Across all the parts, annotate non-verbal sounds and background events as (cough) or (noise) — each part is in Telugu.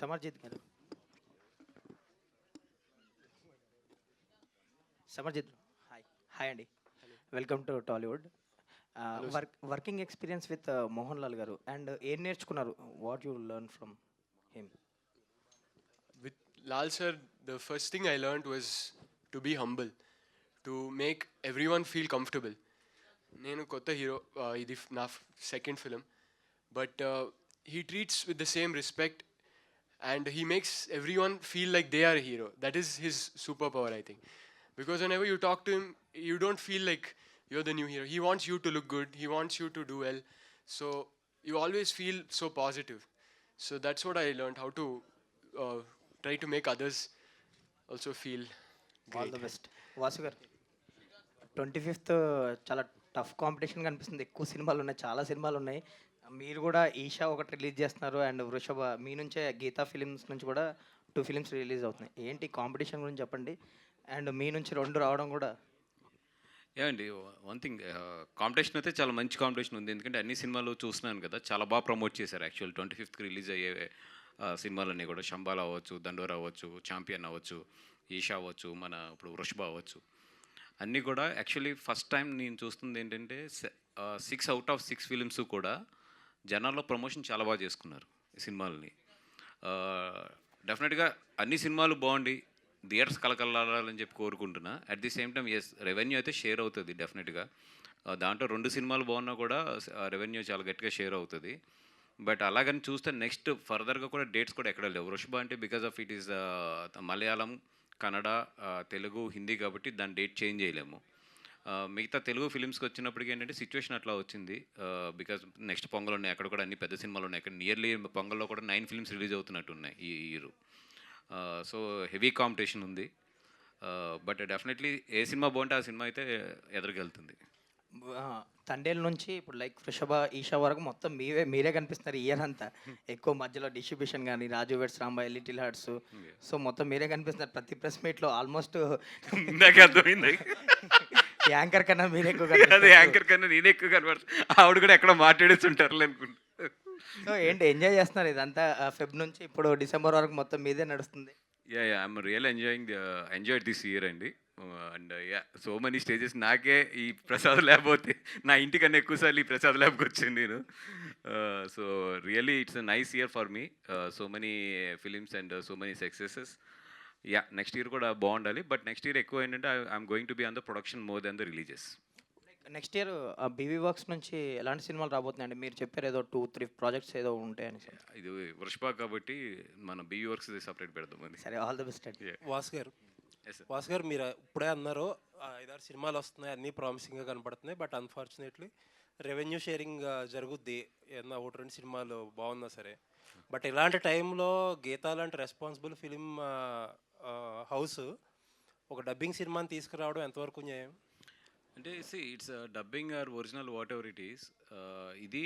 సమర్జిత్ గారు. సమర్జిత్. హాయ్ హాయ్ అండి. Welcome to Tollywood work working experience with Mohan Lal garu. And ఏం నేర్చుకున్నారు? What you learn from him with Lal sir, the first thing I learned was to be humble, to make everyone feel comfortable. నేను కొత్త హీరో ఇది ఫ్- నా second film but he treats with the same respect and he makes everyone feel like they are hero that is his super power I think because whenever you talk to him you don't feel like you're the new hero he wants you to look good he wants you to do well so you always feel so positive so that's what I learn how to uh, try to make others also feel all great. The best Vasu garu twenty fifth చాలా టఫ్ కాంపిటీషన్ కనిపిస్తుంది. ఎక్కువ సినిమాలు ఉన్నాయి చాలా సినిమాలు ఉన్నాయి. మీరు కూడా ఈషా ఒకటి రిలీజ్ చేస్తున్నారు అండ్ వృషభ మీ నుంచే గీతా ఫిలిమ్స్ నుంచి కూడా టూ ఫిలిమ్స్ రిలీజ్ అవుతున్నాయి. ఏంటి కాంపిటీషన్ గురించి చెప్పండి? అండ్ మీ నుంచి రెండు రావడం కూడా. ఏమండి వన్ థింగ్ కాంపిటీషన్ అయితే చాలా మంచి కాంపిటీషన్ ఉంది. ఎందుకంటే అన్ని సినిమాలు చూస్తున్నాను కదా చాలా బాగా ప్రమోట్ చేశారు యాక్చువల్. ట్వంటీ ఫిఫ్త్కి రిలీజ్ అయ్యే సినిమాలన్నీ కూడా. శంబాల్ అవ్వచ్చు దండోర్ అవ్వచ్చు ఛాంపియన్ అవ్వచ్చు ఈషా అవ్వచ్చు మన ఇప్పుడు వృషభ అవ్వచ్చు. అన్నీ కూడా యాక్చువల్లీ ఫస్ట్ టైం నేను చూస్తుంది ఏంటంటే six out of six films కూడా జనాల్లో ప్రమోషన్ చాలా బాగా చేసుకున్నారు ఈ సినిమాలని. డెఫినెట్గా అన్ని సినిమాలు బాగుండి థియేటర్స్ కలకలాలని చెప్పి కోరుకుంటున్నా. At the same time yes revenue అయితే షేర్ అవుతుంది డెఫినెట్గా. దాంట్లో రెండు సినిమాలు బాగున్నా కూడా రెవెన్యూ చాలా గట్టిగా షేర్ అవుతుంది. బట్ అలాగని చూస్తే నెక్స్ట్ ఫర్దర్గా కూడా డేట్స్ కూడా ఎక్కడ లేవు. వృషభ అంటే because of it is Malayalam Kannada Telugu Hindi కాబట్టి దాని డేట్ చేంజ్ చేయలేము. మిగతా తెలుగు ఫిలిమ్స్కి వచ్చినప్పటికీ ఏంటంటే సిచ్యువేషన్ అట్లా వచ్చింది. బికాజ్ నెక్స్ట్ పొంగల్ ఉన్నాయి అక్కడ కూడా అన్ని పెద్ద సినిమాలు ఉన్నాయి. అక్కడ నియర్లీ పొంగల్లో కూడా నైన్ ఫిల్మ్స్ రిలీజ్ అవుతున్నట్టు ఉన్నాయి ఈ ఇయర్ సో హెవీ కాంపిటీషన్ ఉంది. బట్ డెఫినెట్లీ ఏ సినిమా బాగుంటే ఆ సినిమా అయితే ఎదురుకెళ్తుంది. తండేల్ నుంచి ఇప్పుడు లైక్ వృషభ ఈషా వరకు మొత్తం మీవే మీరే కనిపిస్తున్నారు ఇయర్ అంతా. ఎక్కువ మధ్యలో డిస్ట్రిబ్యూషన్ కానీ Raju weds Rambai little hearts. So మొత్తం మీరే కనిపిస్తున్నారు. ప్రతి ప్రెస్ మీట్లో ఆల్మోస్ట్ అర్థమైంది. యాంకర్ కన్నా మీరే ఎక్కువ అదే. యాంకర్ కన్నా నేనే ఎక్కువ కనబడుతుంది ఆవిడ కూడా ఎక్కడ మాట్లాడేస్తుంటారు అనుకుంటా. సో ఏంటి ఎంజాయ్ చేస్తున్నారు ఇదంతా? ఫెబ్ నుంచి ఇప్పుడు డిసెంబర్ వరకు మొత్తం మీదే నడుస్తుంది. Yeah yeah I'm real enjoying enjoy this year అండి. And yeah so many stages నాకే ఈ ప్రసాద్ ల్యాబ్ పోతే నా ఇంటికన్నా ఎక్కువసార్లు ఈ ప్రసాద్ ల్యాబ్కి వచ్చాను నేను. So really it's a nice year for me so many films and so many successes yeah next year కూడా బాగుండాలి. బట్ నెక్స్ట్ ఇయర్ ఎక్కువ ఏంటంటే I'm going to be on the production more than the releases next year BV works నుంచి ఎలాంటి సినిమాలు రాబోతున్నాయండి? మీరు చెప్పారు ఏదో టూ త్రీ ప్రాజెక్ట్స్ ఏదో ఉంటాయని ఇది వృషభ కాబట్టి మన బీ వర్క్స్ సపరేట్ పెడదాం అది. సరే ఆల్ ది బెస్ట్ అండి. వాసు గారు Yes, sir. వాసు గారు మీరు ఇప్పుడే అన్నారు ఐదారు సినిమాలు వస్తున్నాయి అన్నీ ప్రామిసింగ్గా కనపడుతున్నాయి. బట్ అన్ఫార్చునేట్లీ రెవెన్యూ షేరింగ్ జరుగుద్ది. ఏదన్నా ఒకటి రెండు సినిమాలు బాగున్నా సరే. బట్ ఇలాంటి టైంలో గీతా లాంటి రెస్పాన్సిబుల్ ఫిలిం హౌస్ ఒక డబ్బింగ్ సినిమాని తీసుకురావడం ఎంతవరకు న్యాయం? అంటే see it's dubbing or original whatever it is ఇది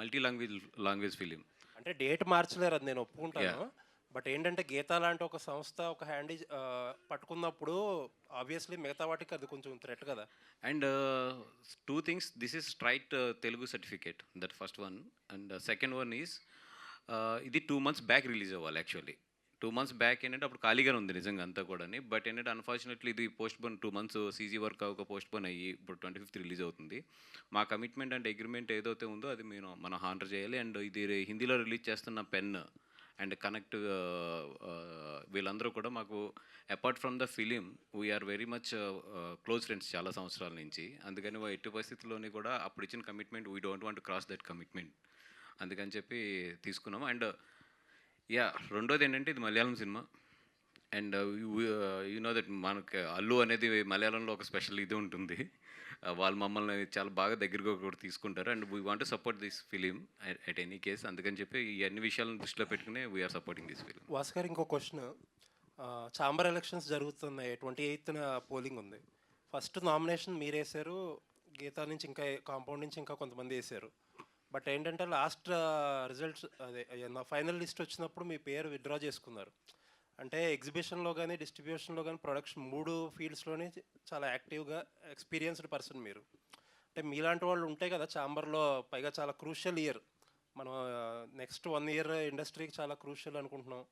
మల్టీ లాంగ్వేజ్ లాంగ్వేజ్ ఫిలిం అంటే డేట్ మార్చలేరు అది నేను ఒప్పుకుంటాను. బట్ ఏంటంటే గీతా లాంటి ఒక సంస్థ ఒక హ్యాండీ పట్టుకున్నప్పుడు ఆబ్వియస్లీ మిగతా వాటికి అది కొంచెం థ్రెట్ కదా. And two things this is straight Telugu certificate that first one and second one is ఇది టూ మంత్స్ బ్యాక్ రిలీజ్ అవ్వాలి యాక్చువల్లీ టూ మంత్స్ బ్యాక్ ఏంటంటే అప్పుడు ఖాళీగానే ఉంది నిజంగా అంతా కూడా బట్ ఏంటంటే అన్ఫార్చునేట్లీ ఇది postpone two months CG work అవ్వక పోస్ట్ పోన్ అయ్యి ఇప్పుడు ట్వంటీ ఫిఫ్త్ రిలీజ్ అవుతుంది. మా కమిట్మెంట్ అండ్ అగ్రిమెంట్ ఏదైతే ఉందో అది మేము మనం హాండర్ చేయాలి. అండ్ ఇది హిందీలో రిలీజ్ చేస్తున్న పెన్ అండ్ కనెక్ట్ వీళ్ళందరూ కూడా మాకు apart from the film we are very much close friends చాలా సంవత్సరాల నుంచి. అందుకని వా- ఎట్టి పరిస్థితుల్లోని కూడా అప్పుడు ఇచ్చిన commitment we don't want cross that commitment అందుకని చెప్పి తీసుకున్నాము. అండ్ యా రెండోది ఏంటంటే ఇది Malayalam cinema. And you know that మనకి అల్లు అనేది మలయాళంలో ఒక స్పెషల్ ఇది ఉంటుంది. Uh, వాళ్ళు మమ్మల్ని చాలా బాగా దగ్గరగా కూడా తీసుకుంటారు. And we want support this film at any case అందుకని చెప్పి ఈ అన్ని విషయాలను దృష్టిలో పెట్టుకునే we are supporting this film Vasu ఇంకో క్వశ్చన్ చాంబర్ uh, ఎలక్షన్స్ జరుగుతున్నాయి. ట్వంటీ ఎయిత్న పోలింగ్ ఉంది. ఫస్ట్ నామినేషన్ మీరు వేశారు గీతా నుంచి ఇంకా కాంపౌండ్ నుంచి ఇంకా కొంతమంది వేసారు. బట్ ఏంటంటే లాస్ట్ రిజల్ట్స్ అదే నా ఫైనల్ లిస్ట్ వచ్చినప్పుడు మీ పేరు విత్డ్రా చేసుకున్నారు. అంటే ఎగ్జిబిషన్లో కానీ డిస్ట్రిబ్యూషన్లో కానీ ప్రొడక్షన్ మూడు ఫీల్డ్స్లోనే చాలా యాక్టివ్గా ఎక్స్పీరియన్స్డ్ పర్సన్ మీరు. అంటే మీలాంటి వాళ్ళు ఉంటాయి కదా చాంబర్లో పైగా చాలా క్రూషియల్ ఇయర్ మనం నెక్స్ట్ వన్ ఇయర్ ఇండస్ట్రీకి చాలా క్రూషియల్ అనుకుంటున్నాం.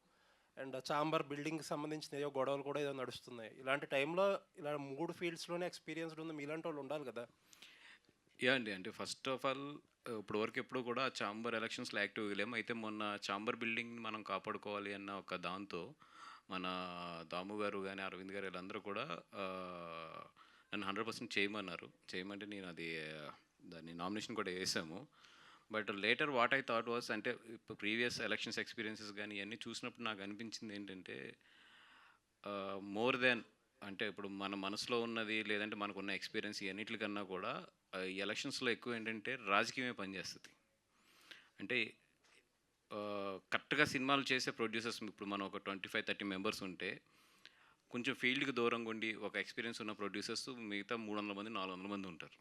అండ్ చాంబర్ బిల్డింగ్కి సంబంధించిన ఏదో గొడవలు కూడా ఏదో నడుస్తున్నాయి. ఇలాంటి టైంలో ఇలా మూడు ఫీల్డ్స్లోనే ఎక్స్పీరియన్స్డ్ ఉంది మీలాంటి వాళ్ళు ఉండాలి కదా. యా అండి. అంటే ఫస్ట్ ఆఫ్ ఆల్ ఇప్పుడు వరకు ఎప్పుడు కూడా చాంబర్ ఎలక్షన్స్లో యాక్టివ్ లేము. అయితే మొన్న చాంబర్ బిల్డింగ్ మనం కాపాడుకోవాలి అన్న ఒక దాంతో మన దాము గారు కానీ అరవింద్ గారు వీళ్ళందరూ కూడా uh, నన్ను హండ్రెడ్ పర్సెంట్ చేయమన్నారు. చేయమంటే నేను అది uh, దాన్ని నామినేషన్ కూడా వేసాము. But later what I thought was అంటే ఇప్పుడు ప్రీవియస్ ఎలక్షన్స్ ఎక్స్పీరియన్సెస్ కానీ ఇవన్నీ చూసినప్పుడు నాకు అనిపించింది ఏంటంటే uh, మోర్ దెన్ అంటే ఇప్పుడు మన మనసులో ఉన్నది లేదంటే మనకున్న ఎక్స్పీరియన్స్ ఇవన్నిటికన్నా కూడా ఎలక్షన్స్లో ఎక్కువ ఏంటంటే రాజకీయమే పనిచేస్తుంది. అంటే కరెక్ట్గా సినిమాలు చేసే ప్రొడ్యూసర్స్ ఇప్పుడు మనం ఒక ట్వంటీ ఫైవ్ థర్టీ మెంబర్స్ ఉంటే కొంచెం ఫీల్డ్కి దూరంగా ఉండి ఒక ఎక్స్పీరియన్స్ ఉన్న ప్రొడ్యూసర్స్ మిగతా మూడు వందల మంది నాలుగు వందల మంది ఉంటారు.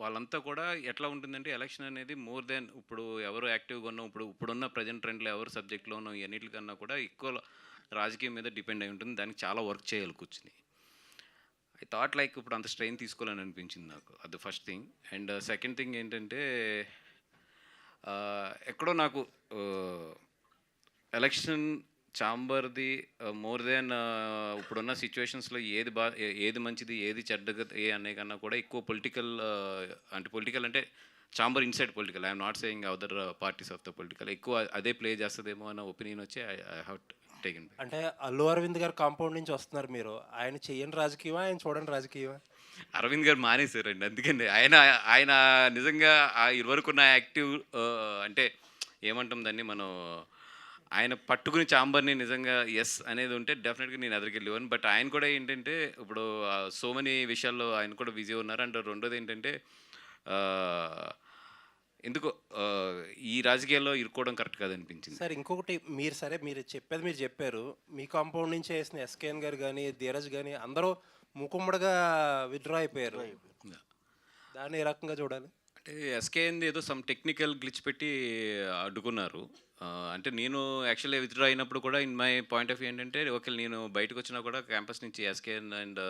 వాళ్ళంతా కూడా ఎట్లా ఉంటుందంటే ఎలక్షన్ అనేది మోర్ దెన్ ఇప్పుడు ఎవరు యాక్టివ్గా ఉన్నాం ఇప్పుడు ఇప్పుడున్న ప్రజెంట్ ట్రెండ్లో ఎవరు సబ్జెక్ట్లో ఉన్నాం ఇవన్నిటికన్నా కూడా ఎక్కువ రాజకీయం మీద డిపెండ్ అయి ఉంటుంది. దానికి చాలా వర్క్ చేయాలి కూర్చుని. ఐ థాట్ లైక్ ఇప్పుడు అంత స్ట్రెయిన్ తీసుకోవాలని అనిపించింది నాకు. అది first thing and second thing ఏంటంటే uh, ఎక్కడో నాకు ఎలక్షన్ చాంబర్ది మోర్ దెన్ ఇప్పుడున్న సిచ్యువేషన్స్లో ఏది బా ఏది మంచిది ఏది చెడ్డగా ఏ అనే కన్నా కూడా ఎక్కువ పొలిటికల్ uh, అంటే పొలిటికల్ అంటే chamber inside political I'm not saying other parties of the political ఎక్కువ అదే ప్లే చేస్తుందేమో అన్న ఒపీనియన్ వచ్చి ఐ ఐ హ్యావ్ టేకెన్ అంటే అల్లు అరవింద్ గారు కాంపౌండ్ నుంచి వస్తున్నారు మీరు. ఆయన చెయ్యని రాజకీయమా? ఆయన చూడండి రాజకీయమా? అరవింద్ గారు మానేశారండి. అందుకని ఆయన ఆయన నిజంగా ఆ ఇరువరకు ఉన్న యాక్టివ్ అంటే ఏమంటాం దాన్ని మనం ఆయన పట్టుకుని చాంబర్ని నిజంగా ఎస్ అనేది ఉంటే డెఫినెట్గా నేను ఎదురుకెళ్ళేవాను బట్ ఆయన కూడా ఏంటంటే ఇప్పుడు సో మెనీ విషయాల్లో ఆయన కూడా బిజీ ఉన్నారు. అండ్ రెండోది ఏంటంటే ఎందుకో ఈ రాజకీయాల్లో ఇరుక్కోవడం కరెక్ట్ కాదనిపించింది? సార్ ఇంకొకటి మీరు సరే మీరు చెప్పేది మీరు చెప్పారు. మీ కాంపౌండ్ నుంచి వేసిన ఎస్కేఎన్ గారు కానీ ధీరజ్ కానీ అందరూ మూకుమ్మడిగా విత్డ్రా అయిపోయారు. దాన్ని ఏ రకంగా చూడాలి? అంటే ఎస్కేఎంది ఏదో సమ్ టెక్నికల్ గ్లిచ్ పెట్టి అడ్డుకున్నారు. అంటే నేను యాక్చువల్లీ విత్డ్రా అయినప్పుడు కూడా in my point of view ఏంటంటే ఒకవేళ నేను బయటకు వచ్చినా కూడా క్యాంపస్ నుంచి ఎస్కేఎన్ అండ్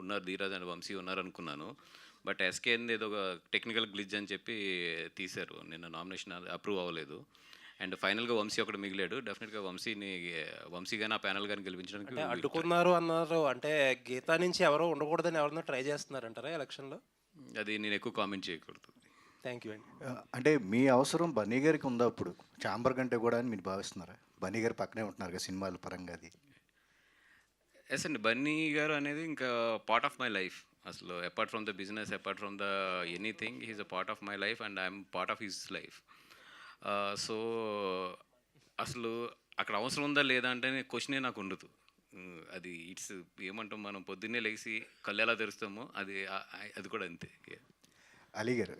ఉన్నారు ధీరాజ్ అండ్ వంశీ ఉన్నారు అనుకున్నాను. బట్ ఎస్కేఎన్ ఏదో ఒక టెక్నికల్ గ్లిచ్ అని చెప్పి తీశారు. నిన్న నామినేషన్ అప్రూవ్ అవ్వలేదు. అండ్ ఫైనల్గా వంశీ ఒకటి మిగిలాడు. డెఫినెట్గా వంశీని వంశీ కానీ ఆ ప్యానల్ కానీ గెలిపించడానికి అడ్డుకున్నారు అన్నారు. అంటే గీతా నుంచి ఎవరో ఉండకూడదని ఎవరన్నా ట్రై చేస్తున్నారంటారా ఎలక్షన్లో? అది నేను ఎక్కువ కామెంట్ చేయకూడదు. థ్యాంక్ యూ అండి. అంటే మీ అవసరం బన్నీ గారికి ఉందా అప్పుడు? చాంబర్ కంటే కూడా అని మీరు భావిస్తున్నారా? బన్నీ గారు పక్కనే ఉంటున్నారు కదా సినిమాల పరంగా అది. ఎస్ అండి బన్నీ గారు అనేది ఇంకా పార్ట్ ఆఫ్ మై లైఫ్ అసలు apart from the business apart from the anything he's a part of my life and I'm part of his life so అసలు అక్కడ అవసరం ఉందా లేదా అంటే క్వశ్చనే నాకు ఉండదు. Mm, అది ఇట్స్ ఏమంటాం మనం పొద్దున్నే లేచి కళ్ళు ఎలా తెరుస్తామో అది అది కూడా అంతే. అలీ గారు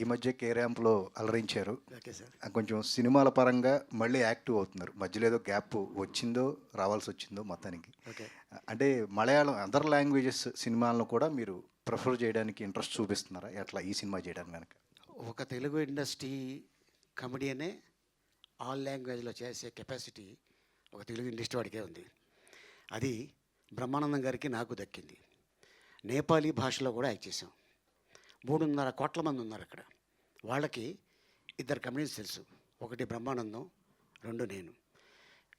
ఈ మధ్య కే ర్యాంప్లో అలరించారు. కొంచెం సినిమాల పరంగా మళ్ళీ యాక్టివ్ అవుతున్నారు. మధ్యలో ఏదో గ్యాప్ వచ్చిందో రావాల్సి వచ్చిందో మొత్తానికి. ఓకే. అంటే మలయాళం అదర్ లాంగ్వేజెస్ సినిమాలను కూడా మీరు ప్రిఫర్ చేయడానికి ఇంట్రెస్ట్ చూపిస్తున్నారా? ఎట్లా ఈ సినిమా చేయడానికి వెనక ఒక తెలుగు ఇండస్ట్రీ కమెడియనే ఆల్ లాంగ్వేజ్లో చేసే కెపాసిటీ ఒక తెలుగు ఇండస్ట్రీ వాడికే ఉంది. అది బ్రహ్మానందం గారికి నాకు దక్కింది. నేపాలీ భాషలో కూడా యాక్ట్ చేసాం మూడున్నర కోట్ల మంది ఉన్నారు అక్కడ. వాళ్ళకి ఇద్దరు కమెడియన్స్ తెలుసు. ఒకటి బ్రహ్మానందం రెండు నేను.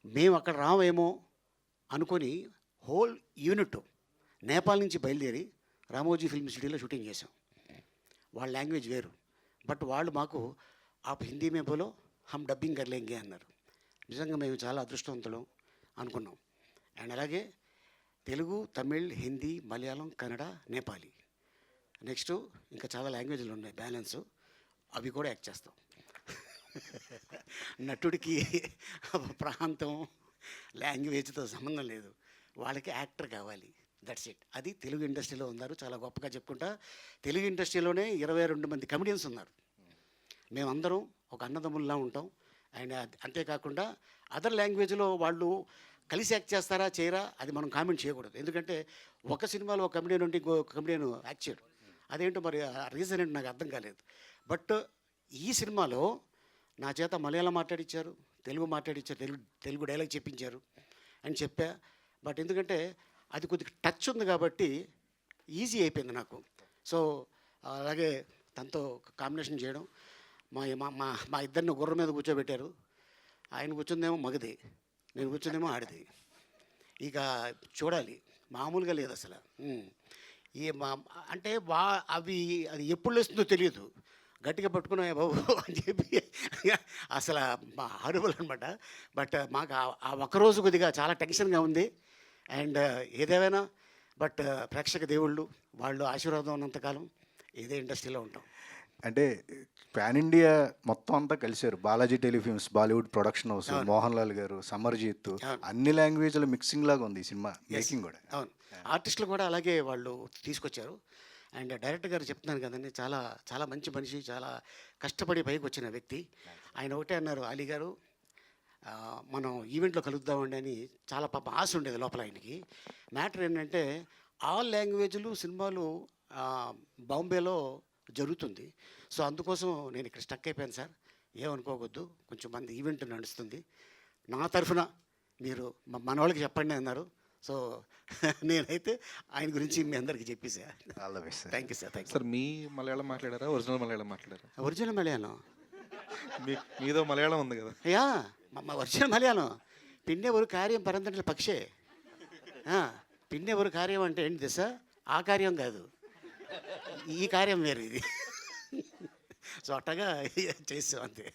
మేము అక్కడ రామేమో అనుకొని హోల్ యూనిట్ నేపాల్ నుంచి బయలుదేరి రామోజీ ఫిల్మ్ సిటీలో షూటింగ్ చేసాం వాళ్ళ లాంగ్వేజ్ వేరు. బట్ వాళ్ళు మాకు ఆ హిందీ మే బోలో హమ్ డబ్బింగ్ కర్లేంగే అన్నారు. నిజంగా మేము చాలా అదృష్టవంతులం అనుకున్నాం. అండ్ అలాగే తెలుగు తమిళ్ హిందీ మలయాళం కన్నడ నేపాలీ. నెక్స్ట్ ఇంకా చాలా లాంగ్వేజ్లు ఉన్నాయి బ్యాలెన్స్. అవి కూడా యాక్ట్ చేస్తాం. (laughs) నటుడికి ప్రాంతం లాంగ్వేజ్తో సంబంధం లేదు. వాళ్ళకి యాక్టర్ కావాలి. దట్స్ ఇట్ అది తెలుగు ఇండస్ట్రీలో ఉన్నారు. చాలా గొప్పగా చెప్పుకుంటా తెలుగు ఇండస్ట్రీలోనే ఇరవై రెండు మంది కమెడియన్స్ ఉన్నారు. మేమందరం ఒక అన్నదమ్ముల్లా ఉంటాం. అండ్ అంతేకాకుండా అదర్ లాంగ్వేజ్లో వాళ్ళు కలిసి యాక్ట్ చేస్తారా చేయరా అది మనం కామెంట్ చేయకూడదు. ఎందుకంటే ఒక సినిమాలో ఒక కమెడియన్ ఉంటే ఇంకో కమెడియన్ యాక్ట్ చేయడు. అదేంటో మరి రీజన్ ఏంటి నాకు అర్థం కాలేదు. బట్ ఈ సినిమాలో నా చేత మలయాళం మాట్లాడించారు తెలుగు మాట్లాడించారు తెలుగు తెలుగు డైలాగ్ చెప్పించారు అని చెప్పా. బట్ ఎందుకంటే అది కొద్దిగా టచ్ ఉంది కాబట్టి ఈజీ అయిపోయింది నాకు. సో అలాగే తనతో కాంబినేషన్ చేయడం మా మా మా మా ఇద్దరిని గుర్రం మీద కూర్చోబెట్టారు. ఆయన కూర్చుందేమో మగది నేను కూర్చుందేమో ఆడిది. ఇక చూడాలి మామూలుగా లేదు అసలు. ఈ మా అంటే వా అవి అది ఎప్పుడు లేస్తుందో తెలియదు. గట్టిగా పట్టుకున్నా బాబు (laughs) అని చెప్పి (laughs) అసలు మా హారబుల్ అనమాట బట్ మాకు ఆ- ఆ ఒక్కరోజు కొద్దిగా చాలా టెన్షన్గా ఉంది. అండ్ ఏదేమైనా బట్ ప్రేక్షక దేవుళ్ళు వాళ్ళు ఆశీర్వాదం ఉన్నంతకాలం ఇదే ఇండస్ట్రీలో ఉంటాం. అంటే పాన్ ఇండియా మొత్తం అంతా కలిశారు. Balaji telefilms Bollywood production house Mohan Lal garu Samarjit. అన్ని లాంగ్వేజ్ల మిక్సింగ్ లాగా ఉంది ఈ సినిమా మేకింగ్ కూడా. అవును. ఆర్టిస్టులు కూడా అలాగే వాళ్ళు తీసుకొచ్చారు. అండ్ డైరెక్టర్ గారు చెప్తున్నాను కదండి చాలా చాలా మంచి మనిషి చాలా కష్టపడి పైకి వచ్చిన వ్యక్తి. ఆయన ఒకటే అన్నారు అలీ గారు మనం ఈవెంట్లో కలుద్దామండి అని చాలా పాప ఆశ ఉండేది లోపల ఆయనకి. మ్యాటర్ ఏంటంటే ఆల్ లాంగ్వేజ్లు సినిమాలు బాంబేలో జరుగుతుంది. సో అందుకోసం నేను ఇక్కడ స్టక్ అయిపోయాను సార్. ఏమనుకోవద్దు. కొంచెం మంది ఈవెంట్ నడుస్తుంది. నా తరఫున మీరు మ- మన వాళ్ళకి చెప్పండి అన్నారు. సో (laughs) నేనైతే ఆయన గురించి మీ అందరికీ చెప్పేసా. All the best thank you sir thank you sir మీ మలయాళం మాట్లాడారా? ఒరిజినల్ మలయాళం మాట్లాడారా? ఒరిజినల్ మలయాళం. మీ మీదో మలయాళం ఉంది కదా. అయ్యా మా ఒరిజినల్ మలయాళం. పిన్నే ఒక కార్యం పరంతంటే పక్షే. ఆ, పిన్నే ఒక కార్యం అంటే ఏంటి తెలుసా ఆ కార్యం కాదు. ఈ కార్యం వేరు ఇది. సో అట్టగా చేసాం అంతే